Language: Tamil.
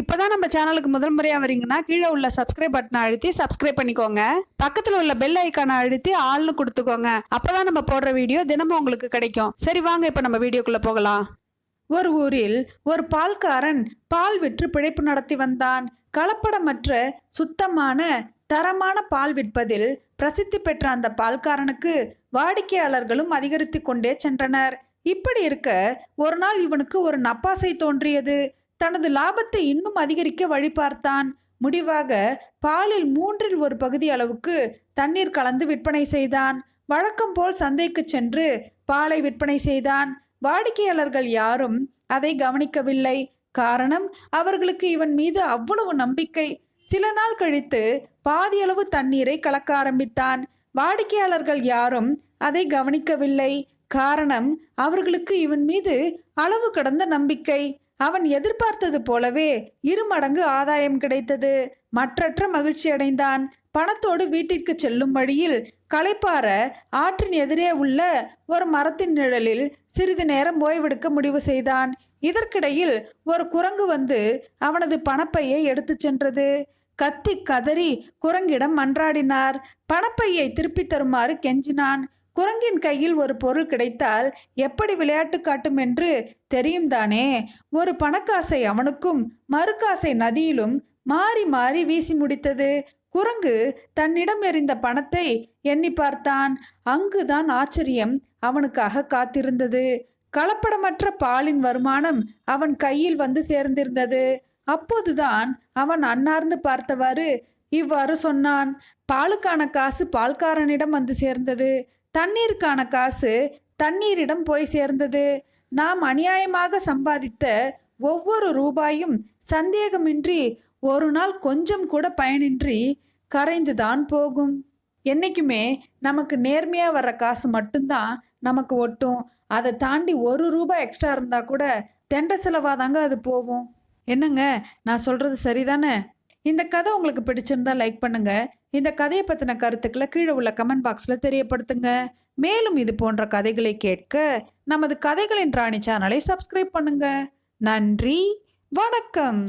இப்போதான் நம்ம சேனலுக்கு முதல் முறையாக வரீங்கன்னா கீழே உள்ள சப்ஸ்கிரைப் பட்டனை அழுத்தி சப்ஸ்கிரைப் பண்ணிக்கோங்க. பக்கத்தில் உள்ள பெல் ஐக்கானை அழுத்தி ஆள்னு கொடுத்துக்கோங்க. அப்போதான் நம்ம போடுற வீடியோ தினமும் உங்களுக்கு கிடைக்கும். சரி வாங்க இப்போ நம்ம வீடியோக்குள்ளே போகலாம். ஒரு ஊரில் ஒரு பால்காரன் பால் விற்று பிழைப்பு நடத்தி வந்தான். கலப்படமற்ற சுத்தமான தரமான பால் விற்பதில் பிரசித்தி பெற்ற அந்த பால்காரனுக்கு வாடிக்கையாளர்களும் அதிகரித்து கொண்டே சென்றனர். இப்படி இருக்க ஒரு நாள் இவனுக்கு ஒரு நப்பாசை தோன்றியது. தனது லாபத்தை இன்னும் அதிகரிக்க வழி பார்த்தான் முடிவாக பாலில் மூன்றில் ஒரு பகுதி அளவுக்கு தண்ணீர் கலந்து விற்பனை செய்தான். வழக்கம் போல் சந்தைக்கு சென்று பாலை விற்பனை செய்தான். வாடிக்கையாளர்கள் யாரும் அதை கவனிக்கவில்லை. காரணம் அவர்களுக்கு இவன் மீது அவ்வளவு நம்பிக்கை. சில நாள் கழித்து பாதியளவு தண்ணீரை கலக்க ஆரம்பித்தான். வாடிக்கையாளர்கள் யாரும் அதை கவனிக்கவில்லை. காரணம் அவர்களுக்கு இவன் மீது அளவு கடந்த நம்பிக்கை. அவன் எதிர்பார்த்தது போலவே இருமடங்கு ஆதாயம் கிடைத்தது. மற்றற்ற மகிழ்ச்சி அடைந்தான். பணத்தோடு வீட்டிற்கு செல்லும் வழியில் களைப்பார ஆற்றின் எதிரே உள்ள ஒரு மரத்தின் நிழலில் சிறிது நேரம் ஓய்வெடுக்க முடிவு செய்தான். இதற்கிடையில் ஒரு குரங்கு வந்து அவனது பணப்பையை எடுத்துச் சென்றது. கத்தி கதறி குரங்கிடம் மன்றாடினார். பணப்பையை திருப்பித் தருமாறு கெஞ்சினான். குரங்கின் கையில் ஒரு பொருள் கிடைத்தால் எப்படி விளையாட்டு காட்டும் என்று தெரியும் தானே? ஒரு பணக்காசை அவனுக்கும் மறுகாசை நதியிலும் மாறி மாறி வீசி முடித்தது. குரங்கு தன்னிடம் எறிந்த பணத்தை எண்ணி பார்த்தான். அங்குதான் ஆச்சரியம் அவனுக்காக காத்திருந்தது. கலப்படமற்ற பாலின் வருமானம் அவன் கையில் வந்து சேர்ந்திருந்தது. அப்போதுதான் அவன் அன்னார்ந்து பார்த்தவாறு இவ்வாறு சொன்னான். பாலுக்கான காசு பால்காரனிடம் வந்து சேர்ந்தது. தண்ணீருக்கான காசு தண்ணீரிடம் போய் சேர்ந்தது. நாம் அநியாயமாக சம்பாதித்த ஒவ்வொரு ரூபாயும் சந்தேகமின்றி ஒரு நாள் கொஞ்சம் கூட பயனின்றி கரைந்துதான் போகும். என்றைக்குமே நமக்கு நேர்மையாக வர்ற காசு மட்டும்தான் நமக்கு ஒட்டும். அதை தாண்டி ஒரு ரூபாய் எக்ஸ்ட்ரா இருந்தால் கூட தெண்ட செலவாக தாங்க அது போகும். என்னங்க? நான் சொல்கிறது சரிதானே? இந்த கதை உங்களுக்கு பிடிச்சிருந்தா லைக் பண்ணுங்க. இந்த கதையை பற்றின கருத்துக்களை கீழே உள்ள கமெண்ட் பாக்ஸில் தெரியப்படுத்துங்க. மேலும் இது போன்ற கதைகளை கேட்க நமது கதைகளின் ராணி சேனலை சப்ஸ்கிரைப் பண்ணுங்க. நன்றி. வணக்கம்.